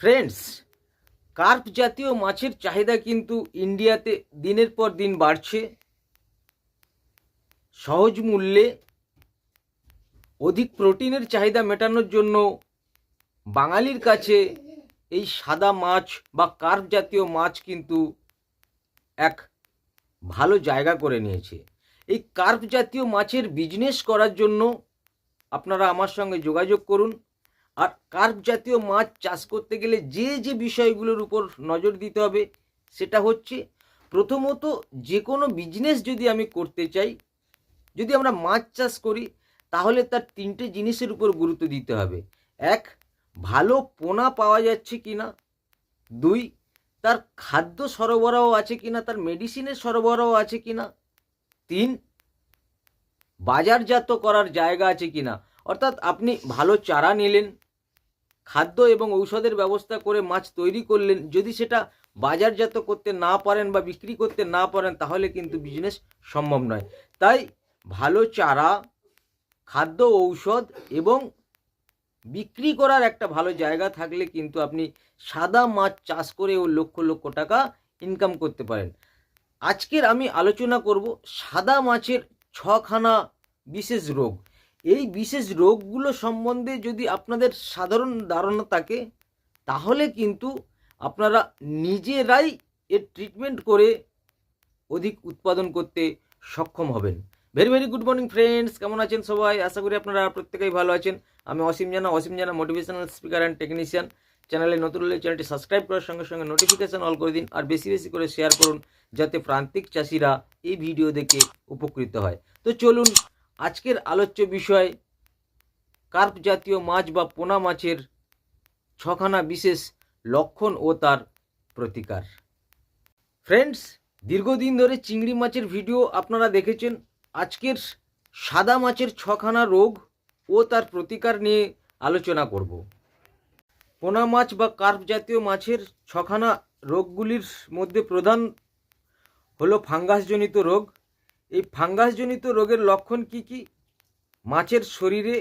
Friends carp জাতীয় মাছের চাহিদা কিন্তু ইন্ডিয়াতে দিনের পর দিন বাড়ছে সহজ মূল্যে অধিক প্রোটিনের চাহিদা মেটানোর জন্য বাঙালির কাছে এই সাদা মাছ বা কার্প জাতীয় মাছ কিন্তু এক ভালো জায়গা করে নিয়েছে এই কার্প জাতীয় মাছের বিজনেস করার জন্য আপনারা আমার সঙ্গে যোগাযোগ করুন। আর কার্প জাতীয় মাছ চাষ করতে গেলে যে যে বিষয়গুলোর উপর নজর দিতে হবে, সেটা হচ্ছে প্রথমত যে কোনো বিজনেস যদি আমি করতে চাই, যদি আমরা মাছ চাষ করি, তাহলে তার তিনটে জিনিসের উপর গুরুত্ব দিতে হবে। এক, ভালো পোনা পাওয়া যাচ্ছে কি না দুই, তার খাদ্য সরবরাহ আছে কি না তার মেডিসিনের সরবরাহ আছে কি না তিন, বাজারজাত করার জায়গা আছে কি না অর্থাৎ আপনি ভালো চারা নিলেন, খাদ্য এবং ঔষধের ব্যবস্থা করে মাছ তৈরি করলেন, যদি সেটা বাজারজাত করতে না পারেন বা বিক্রি করতে না পারেন, তাহলে কিন্তু বিজনেস সম্ভব নয়। তাই ভালো চারা, খাদ্য, ঔষধ এবং বিক্রি করার একটা ভালো জায়গা থাকলে কিন্তু আপনি সাদা মাছ চাষ করেও লক্ষ লক্ষ টাকা ইনকাম করতে পারেন। আজকের আমি আলোচনা করব সাদা মাছের ছখানা বিশেষ রোগ। এই বিশেষ রোগগুলো সম্বন্ধে যদি আপনাদের সাধারণ ধারণা থাকে, তাহলে কিন্তু আপনারা নিজেরাই এর ট্রিটমেন্ট করে অধিক উৎপাদন করতে সক্ষম হবেন। Very very good morning friends কেমন আছেন সবাই? আশা করি আপনারা প্রত্যেকেই ভালো আছেন। আমি অসীম জানা অসীম জানা মোটিভেশনাল স্পিকার অ্যান্ড টেকনিশিয়ান চ্যানেলে নতুন হলে চ্যানেলটি সাবস্ক্রাইব করার সঙ্গে সঙ্গে নোটিফিকেশান অল করে দিন আর বেশি বেশি করে শেয়ার করুন যাতে প্রান্তিক চাষিরা এই ভিডিও দেখে উপকৃত হয়। তো চলুন আজকের আলোচ্য বিষয়, কার্প জাতীয় মাছ বা পোনা মাছের ছখানা বিশেষ লক্ষণ ও তার প্রতিকার। ফ্রেন্ডস দীর্ঘদিন ধরে চিংড়ি মাছের ভিডিও আপনারা দেখেছেন। আজকের সাদা মাছের ছখানা রোগ ও তার প্রতিকার নিয়ে আলোচনা করব। পোনা মাছ বা কার্প জাতীয় মাছের ছখানা রোগগুলির মধ্যে প্রধান হলো ফাঙ্গাসজনিত রোগ। এই ফাঙ্গাসজনিত রোগের লক্ষণ কি কি? মাছের শরীরে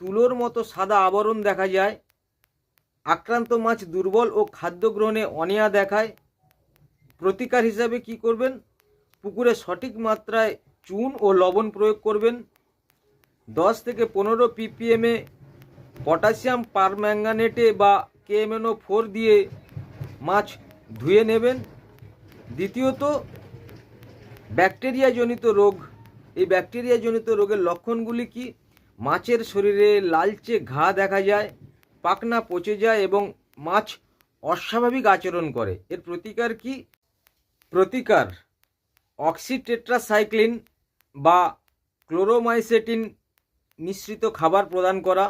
তুলোর মতো সাদা আবরণ দেখা যায়। আক্রান্ত মাছ দুর্বল ও খাদ্য গ্রহণে অনিয়া দেখায়। প্রতিকার হিসাবে কি করবেন? পুকুরে সঠিক মাত্রায় চুন ও লবণ প্রয়োগ করবেন। দশ থেকে পনেরো পিপিএমে পটাশিয়াম পারম্যাঙ্গানেটে বা কেএমএনও ফোর দিয়ে মাছ ধুয়ে নেবেন। দ্বিতীয়ত, ব্যাকটেরিয়াজনিত রোগ। এই ব্যাকটেরিয়াজনিত রোগের লক্ষণগুলি কি? মাছের শরীরে লালচে ঘা দেখা যায় পাকনা পচে যায় এবং মাছ অস্বাভাবিক আচরণ করে। এর প্রতিকার কি? প্রতিকার, অক্সিটেট্রাসাইক্লিন বা ক্লোরোমাইসেটিন মিশ্রিত খাবার প্রদান করা।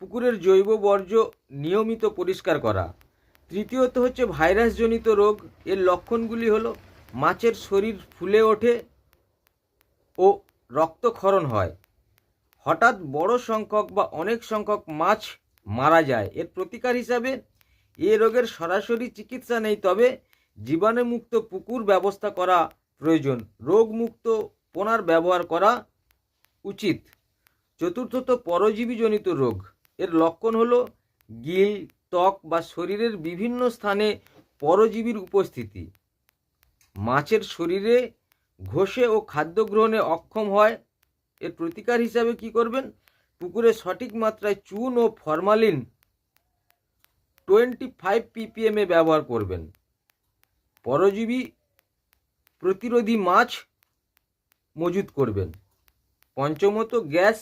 পুকুরের জৈব বর্জ্য নিয়মিত পরিষ্কার করা। তৃতীয়ত হচ্ছে ভাইরাসজনিত রোগ। এর লক্ষণগুলি হলো, মাছের শরীর ফুলে ওঠে ও রক্তক্ষরণ হয়। হঠাৎ বড় সংখ্যক বা অনেক সংখ্যক মাছ মারা যায়। এর প্রতিকার হিসাবে এ রোগের সরাসরি চিকিৎসা নেই, তবে জীবাণুমুক্ত পুকুর ব্যবস্থা করা প্রয়োজন। রোগমুক্ত পোনার ব্যবহার করা উচিত। চতুর্থত পরজীবীজনিত রোগ। এর লক্ষণ হলো গিল, ত্বক বা শরীরের বিভিন্ন স্থানে পরজীবীর উপস্থিতি। মাছের শরীরে ঘষে ও খাদ্য গ্রহণে অক্ষম হয়। এর প্রতিকার হিসাবে কি করবেন? পুকুরে সঠিক মাত্রায় চুন ও ফরমালিন টোয়েন্টি ফাইভ পিপিএমে ব্যবহার করবেন। পরজীবী প্রতিরোধী মাছ মজুত করবেন। পঞ্চমত গ্যাস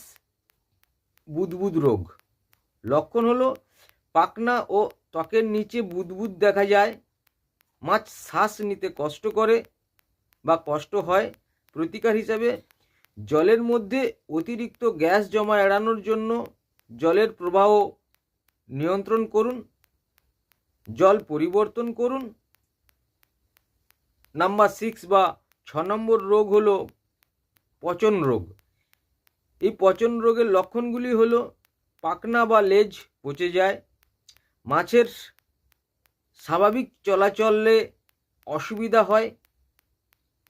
বুদবুদ রোগ। লক্ষণ হলো পাকনা ও ত্বকের নিচে বুদবুদ দেখা যায়। মাছ শ্বাস নিতে কষ্ট করে বা কষ্ট হয়। প্রতিকার হিসাবে জলের মধ্যে অতিরিক্ত গ্যাস জমা এড়ানোর জন্য জলের প্রবাহ নিয়ন্ত্রণ করুন। জল পরিবর্তন করুন। নাম্বার সিক্স বা ছ নম্বর রোগ হলো পচন রোগ। এই পচন রোগের লক্ষণগুলি হলো পাকনা বা লেজ পচে যায়। মাছের স্বাভাবিক চলাচলে অসুবিধা হয়।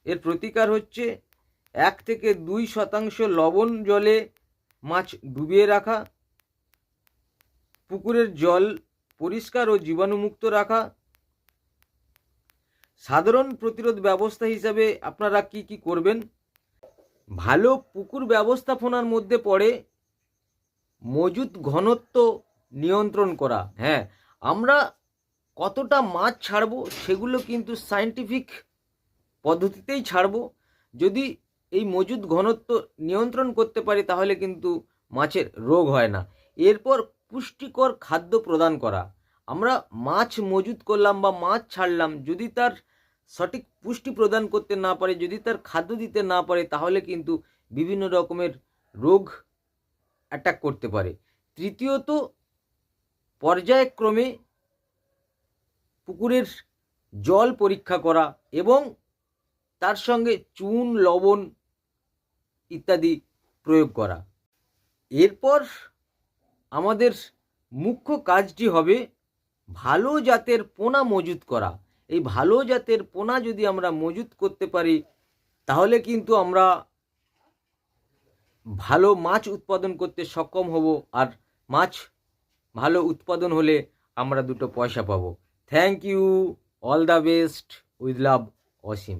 এর প্রতিকার হচ্ছে এক থেকে দুই শতাংশ লবণ জলে মাছ ডুবিয়ে রাখা, পুকুরের জল পরিষ্কার ও জীবাণুমুক্ত রাখা। সাধারণ প্রতিরোধ ব্যবস্থা হিসাবে আপনারা কি কি করবেন? ভালো পুকুর ব্যবস্থাপনার মধ্যে পড়ে মজুত ঘনত্ব নিয়ন্ত্রণ করা হ্যাঁ। আমরা কতটা মাছ ছাড়বো সেগুলো কিন্তু সায়েন্টিফিক পদ্ধতিতেই ছাড়বো। যদি এই মজুদ ঘনত্ব নিয়ন্ত্রণ করতে পারি তাহলে কিন্তু মাছের রোগ হয় না। এরপর পুষ্টিকর খাদ্য প্রদান করা। আমরা মাছ মজুত করলাম বা মাছ ছাড়লাম, যদি তার সঠিক পুষ্টি প্রদান করতে না পারে, যদি তার খাদ্য দিতে না পারে, তাহলে কিন্তু বিভিন্ন রকমের রোগ অ্যাটাক করতে পারে। তৃতীয়ত, পর্যায়ক্রমে পুকুরের জল পরীক্ষা করা এবং তার সঙ্গে চুন, লবণ ইত্যাদি প্রয়োগ করা। এরপর আমাদের মুখ্য কাজটি হবে ভালো জাতের পোনা মজুত করা। এই ভালো জাতের পোনা যদি আমরা মজুত করতে পারি, তাহলে কিন্তু আমরা ভালো মাছ উৎপাদন করতে সক্ষম হব আর মাছ ভালো উৎপাদন হলে আমরা দুটো পয়সা পাবো। Thank you all the best with love Ashim